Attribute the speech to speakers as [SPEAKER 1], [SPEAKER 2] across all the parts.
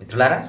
[SPEAKER 1] మిత్రులారా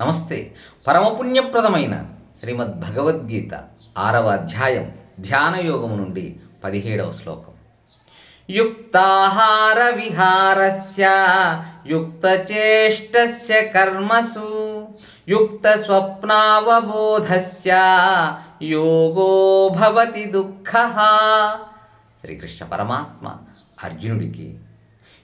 [SPEAKER 1] నమస్తే. పరమపుణ్యప్రదమైన శ్రీమద్ భగవద్గీత ఆరవ అధ్యాయం ధ్యానయోగము నుండి పదిహేడవ శ్లోకం. యుక్తాహార విహారస్య యుక్తచేష్టస్య కర్మసు యుక్త స్వప్నావబోధస్య యోగో భవతి దుఃఖ. శ్రీకృష్ణ పరమాత్మ అర్జునుడికి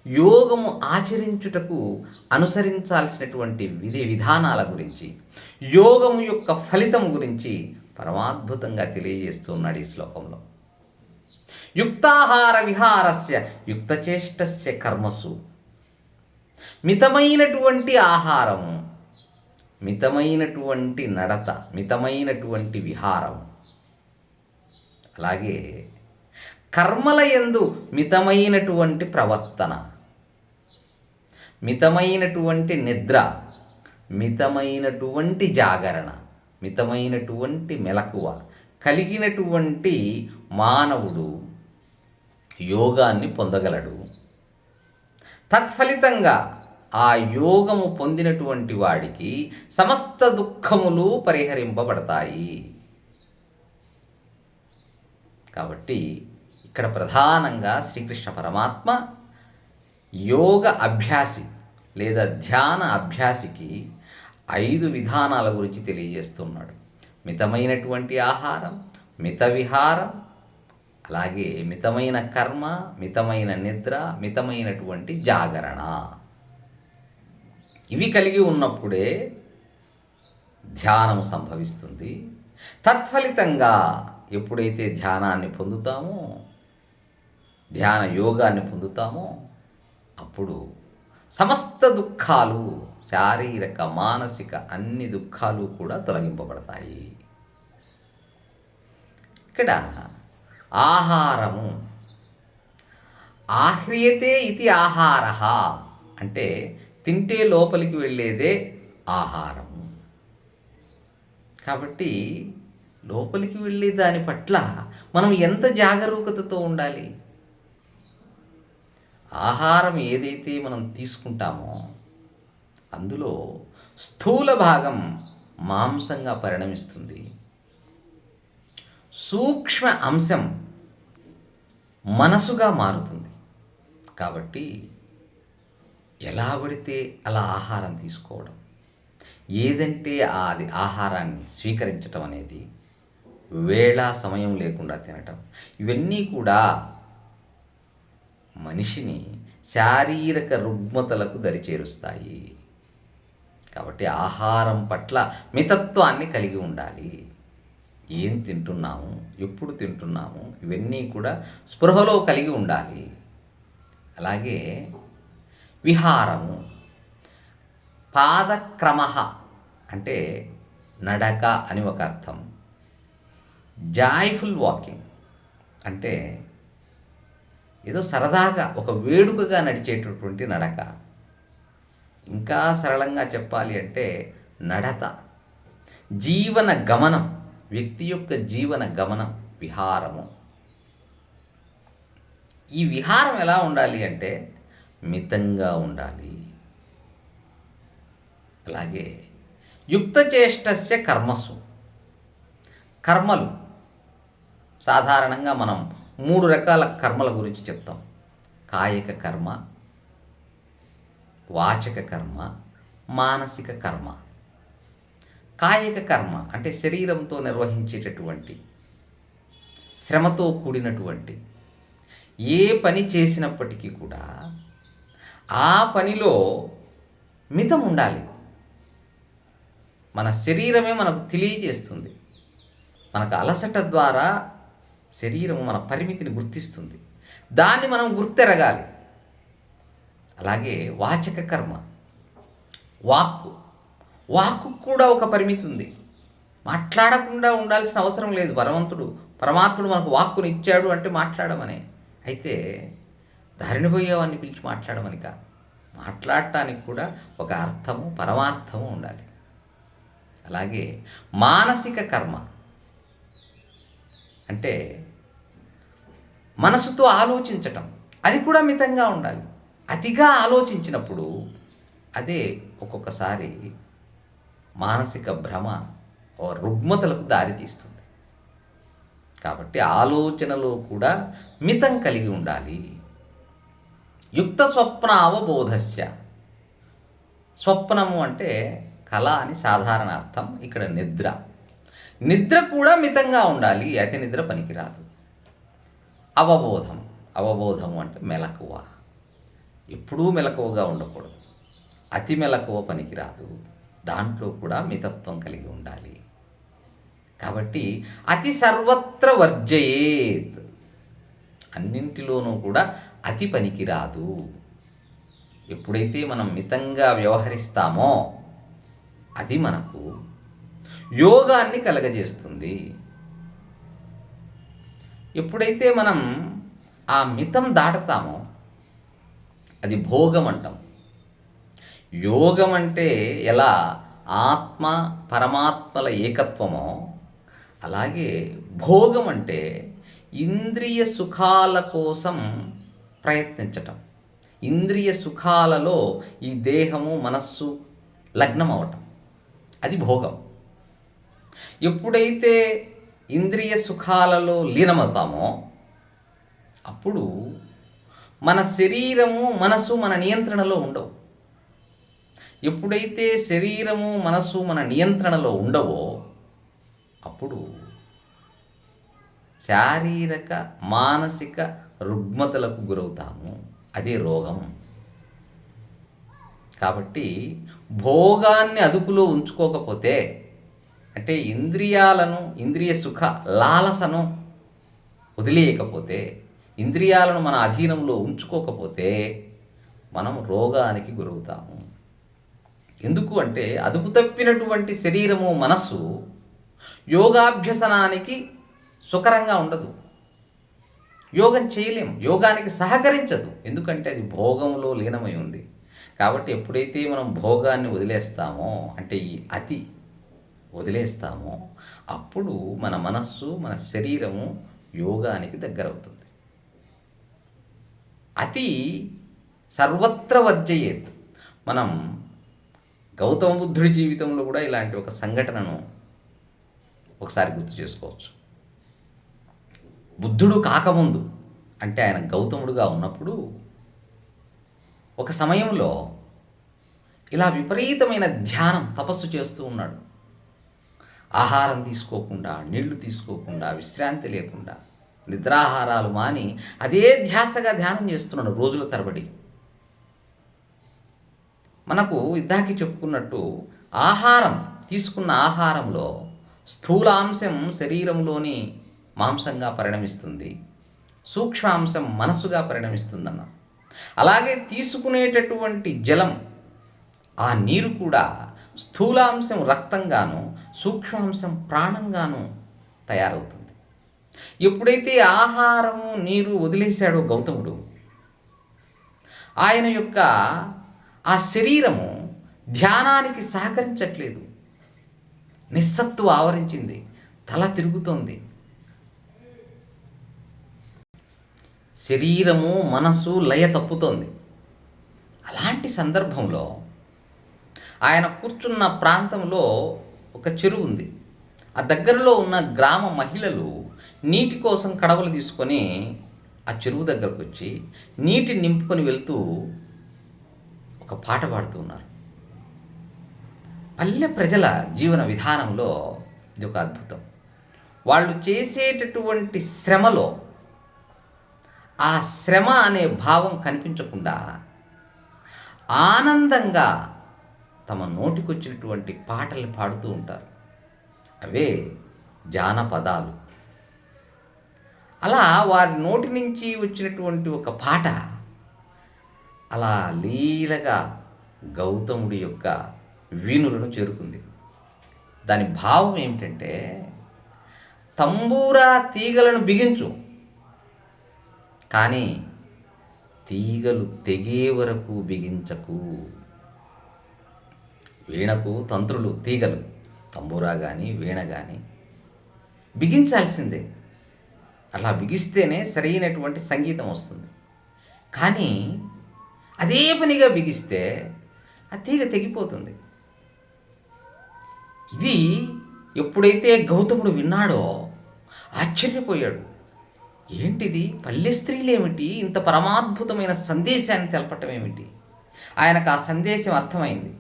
[SPEAKER 1] యోగము ఆచరించుటకు అనుసరించాల్సినటువంటి విధి విధానాల గురించి యోగము యొక్క ఫలితం గురించి పరమాద్భుతంగా తెలియజేస్తున్నాడు ఈ శ్లోకంలో. యుక్తాహార విహారస్య యుక్తచేష్టస్య కర్మసు. మితమైనటువంటి ఆహారము మితమైనటువంటి నడత మితమైనటువంటి విహారం అలాగే కర్మల యందు మితమైనటువంటి ప్రవర్తన మితమైనటువంటి నిద్ర మితమైనటువంటి జాగరణ మితమైనటువంటి మెలకువ కలిగినటువంటి మానవుడు యోగాన్ని పొందగలడు. తత్ఫలితంగా ఆ యోగము పొందినటువంటి వాడికి సమస్త దుఃఖములు పరిహరింపబడతాయి. కాబట్టి ఇక్కడ ప్రధానంగా శ్రీకృష్ణ పరమాత్మ యోగ అభ్యాసి లేదా ధ్యాన అభ్యాసికి ఐదు విధానాల గురించి తెలియజేస్తున్నాడు. మితమైనటువంటి ఆహారం మిత విహారం అలాగే మితమైన కర్మ మితమైన నిద్ర మితమైనటువంటి జాగరణ. ఇవి కలిగి ఉన్నప్పుడే ధ్యానం సంభవిస్తుంది. తత్ఫలితంగా ఎప్పుడైతే ధ్యానాన్ని పొందుతామో ధ్యాన యోగాన్ని పొందుతామో అప్పుడు సమస్త దుఃఖాలు శారీరక మానసిక అన్ని దుఃఖాలు కూడా తొలగింపబడతాయి. ఇక్కడ ఆహారము ఆహ్రియతే ఇది ఆహార అంటే తింటే లోపలికి వెళ్ళేదే ఆహారము. కాబట్టి లోపలికి వెళ్ళే దాని పట్ల మనం ఎంత జాగరూకతతో ఉండాలి? ఆహారం ఏదైతే మనం తీసుకుంటామో అందులో స్థూల భాగం మాంసంగా పరిణమిస్తుంది. సూక్ష్మ అంశం మనసుగా మారుతుంది. కాబట్టి ఎలా పడితే అలా ఆహారం తీసుకోవడం ఏదంటే అది ఆహారాన్ని స్వీకరించటం అనేది వేళ సమయం లేకుండా తినటం ఇవన్నీ కూడా మనిషిని శారీరక రుగ్మతలకు దరిచేరుస్తాయి. కాబట్టి ఆహారం పట్ల మితత్వాన్ని కలిగి ఉండాలి. ఏం తింటున్నాము? ఎప్పుడు తింటున్నాము? ఇవన్నీ కూడా స్పృహలో కలిగి ఉండాలి. అలాగే విహారము పాదక్రమ అంటే నడక అని ఒక అర్థం. జాయ్ఫుల్ వాకింగ్ అంటే ఏదో సరదాగా ఒక వేడుకగా నడిచేటటువంటి నడక. ఇంకా సరళంగా చెప్పాలి అంటే నడత. జీవన గమనం వ్యక్తి యొక్క జీవన గమనం విహారము. ఈ విహారం ఎలా ఉండాలి అంటే మితంగా ఉండాలి. అలాగే యుక్తచేష్టస్య కర్మసు. కర్మలు. సాధారణంగా మనం మూడు రకాల కర్మల గురించి చెప్తాం. కాయిక కర్మ వాచక కర్మ మానసిక కర్మ. కాయిక కర్మ అంటే శరీరంతో నిర్వహించేటటువంటి శ్రమతో కూడినటువంటి ఏ పని చేసినప్పటికీ కూడా ఆ పనిలో మితం ఉండాలి. మన శరీరమే మనకు తెలియజేస్తుంది. మనకు అలసట ద్వారా శరీరం మన పరిమితిని గుర్తిస్తుంది. దాన్ని మనం గుర్తెరగాలి. అలాగే వాచక కర్మ వాక్కు వాక్కు కూడా ఒక పరిమితి ఉంది. మాట్లాడకుండా ఉండాల్సిన అవసరం లేదు. పరమంతుడు పరమాత్ముడు మనకు వాక్కుని ఇచ్చాడు అంటే మాట్లాడమనే. అయితే దారిని పోయేవాడిని పిలిచి మాట్లాడమని కాదు. మాట్లాడటానికి కూడా ఒక అర్థము పరమార్థము ఉండాలి. అలాగే మానసిక కర్మ అంటే మనసుతో ఆలోచించటం. అది కూడా మితంగా ఉండాలి. అతిగా ఆలోచించినప్పుడు అదే ఒక్కొక్కసారి మానసిక భ్రమ ఓ రుగ్మతలకు దారితీస్తుంది కాబట్టి ఆలోచనలో కూడా మితం కలిగి ఉండాలి. యుక్త స్వప్న అవబోధస్య. స్వప్నము అంటే కళ అని సాధారణ అర్థం ఇక్కడ నిద్ర. నిద్ర కూడా మితంగా ఉండాలి అతి నిద్ర పనికిరాదు. అవబోధం. అవబోధము అంటే మెలకువ. ఎప్పుడూ మెలకువగా ఉండకూడదు. అతి మెలకువ పనికిరాదు. దాంట్లో కూడా మితత్వం కలిగి ఉండాలి. కాబట్టి అతి సర్వత్ర వర్జయేత్. అన్నింటిలోనూ కూడా అతి పనికిరాదు. ఎప్పుడైతే మనం మితంగా వ్యవహరిస్తామో అది మనకు యోగాన్ని కలగజేస్తుంది. ఎప్పుడైతే మనం ఆ మితం దాటతామో అది భోగం అంటాం యోగం అంటే ఎలా? ఆత్మ పరమాత్మల ఏకత్వమో అలాగే భోగం అంటే ఇంద్రియ సుఖాల కోసం ప్రయత్నించటం. ఇంద్రియ సుఖాలలో ఈ దేహము మనస్సు లగ్నం అవటం అది భోగం. ఎప్పుడైతే ఇంద్రియ సుఖాలలో లీనమవుతామో అప్పుడు మన శరీరము మనసు మన నియంత్రణలో ఉండవు. ఎప్పుడైతే శరీరము మనసు మన నియంత్రణలో ఉండవో అప్పుడు శారీరక మానసిక రుగ్మతలకు గురవుతాము. అదే రోగం. కాబట్టి భోగాన్ని అదుపులో ఉంచుకోకపోతే అంటే ఇంద్రియాలను ఇంద్రియ సుఖ లాలసను వదిలేయకపోతే ఇంద్రియాలను మన అధీనంలో ఉంచుకోకపోతే మనం రోగానికి గురవుతాము. ఎందుకు అంటే అదుపు తప్పినటువంటి శరీరము మనస్సు యోగాభ్యసనానికి సుకరంగా ఉండదు. యోగం చేయలేం యోగానికి సహకరించదు. ఎందుకంటే అది భోగంలో లీనమై ఉంది. కాబట్టి ఎప్పుడైతే మనం భోగాన్ని వదిలేస్తామో అంటే ఈ అతి వదిలేస్తామో అప్పుడు మన మనస్సు మన శరీరము యోగానికి దగ్గరవుతుంది. అతి సర్వత్ర వర్జయేత్. మనం గౌతమ బుద్ధుడి జీవితంలో కూడా ఇలాంటి ఒక సంఘటనను ఒకసారి గుర్తు చేసుకోవచ్చు. బుద్ధుడు కాకముందు అంటే ఆయన గౌతముడుగా ఉన్నప్పుడు ఒక సమయంలో ఇలా విపరీతమైన ధ్యానం తపస్సు చేస్తూ ఉన్నాడు. ఆహారం తీసుకోకుండా నీళ్ళు తీసుకోకుండా విశ్రాంతి లేకుండా నిద్రాహారాలు మాని అదే ధ్యాసగా ధ్యానం చేస్తున్నాడు రోజుల తరబడి. మనకు ఇద్దాకి చెప్పుకున్నట్టు ఆహారం తీసుకున్న ఆహారంలో స్థూలాంశం శరీరంలోని మాంసంగా పరిణమిస్తుంది. సూక్ష్మాంశం మనసుగా పరిణమిస్తుందన్న. అలాగే తీసుకునేటటువంటి జలం ఆ నీరు కూడా స్థూలాంశం రక్తంగాను సూక్ష్మాంశం ప్రాణంగాను తయారవుతుంది. ఎప్పుడైతే ఆహారం నీరు వదిలేశాడో గౌతముడు ఆయన యొక్క ఆ శరీరము ధ్యానానికి సహకరించట్లేదు. నిస్సత్తు ఆవరించింది. తల తిరుగుతోంది. శరీరము మనసు లయ తప్పుతోంది. అలాంటి సందర్భంలో ఆయన కూర్చున్న ప్రాంతంలో ఒక చెరువు ఉంది. ఆ దగ్గరలో ఉన్న గ్రామ మహిళలు నీటి కోసం కడవలు తీసుకొని ఆ చెరువు దగ్గరకు వచ్చి నీటి నింపుకొని వెళ్తూ ఒక పాట పాడుతూ ఉన్నారు. పల్లె ప్రజల జీవన విధానంలో ఇది ఒక అద్భుతం. వాళ్ళు చేసేటటువంటి శ్రమలో ఆ శ్రమ అనే భావం కనిపించకుండా ఆనందంగా తమ నోటికొచ్చినటువంటి పాటలు పాడుతూ ఉంటారు. అవే జానపదాలు. అలా వారి నోటి నుంచి వచ్చినటువంటి ఒక పాట అలా లీలగా గౌతముడి యొక్క వీణులను చేరుకుంది. దాని భావం ఏమిటంటే తంబూరా తీగలను బిగించు. కానీ తీగలు తెగే వరకు బిగించకు. వీణకు తంత్రులు తీగలు. తంబూరా కానీ వీణ కానీ బిగించాల్సిందే. అలా బిగిస్తేనే సరైనటువంటి సంగీతం వస్తుంది. కానీ అదే పనిగా బిగిస్తే ఆ తీగ తెగిపోతుంది. ఇది ఎప్పుడైతే గౌతముడు విన్నాడో ఆశ్చర్యపోయాడు. ఏంటిది? పల్లె స్త్రీలేమిటి? ఇంత పరమాద్భుతమైన సందేశాన్ని తెలపటం ఏమిటి ఆయనకు ఆ సందేశం అర్థమైంది.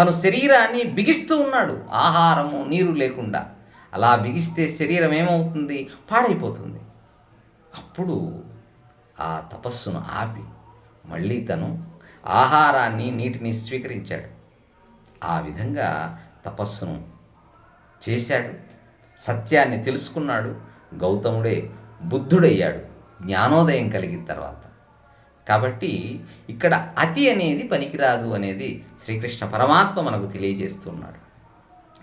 [SPEAKER 1] తను శరీరాన్ని బిగిస్తూ ఉన్నాడు. ఆహారము నీరు లేకుండా. అలా బిగిస్తే శరీరం ఏమవుతుంది? పాడైపోతుంది. అప్పుడు ఆ తపస్సును ఆపి మళ్ళీ తను ఆహారాన్ని నీటిని స్వీకరించాడు. ఆ విధంగా తపస్సును చేశాడు. సత్యాన్ని తెలుసుకున్నాడు. గౌతముడే బుద్ధుడయ్యాడు. జ్ఞానోదయం కలిగిన తర్వాత. కాబట్టి ఇక్కడ అతి అనేది పనికిరాదు అనేది శ్రీకృష్ణ పరమాత్మ మనకు తెలియజేస్తున్నాడు.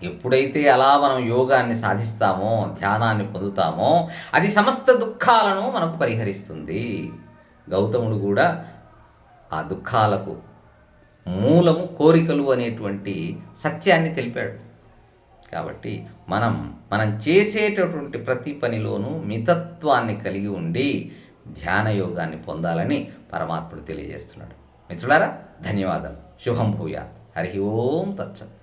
[SPEAKER 1] ఎప్పుడైతే అలా మనం యోగాన్ని సాధిస్తామో ధ్యానాన్ని పొందుతామో అది సమస్త దుఃఖాలను మనకు పరిహరిస్తుంది. గౌతముడు కూడా ఆ దుఃఖాలకు మూలము కోరికలు అనేటువంటి సత్యాన్ని తెలిపాడు. కాబట్టి మనం మనం చేసేటటువంటి ప్రతి పనిలోనూ మితత్వాన్ని కలిగి ఉండి ధ్యాన యోగాన్ని పొందాలని పరమాత్ముడు తెలియజేస్తున్నాడు. మిత్రులారా ధన్యవాదాలు. శుభం భూయా హరి ఓం తచ్చత్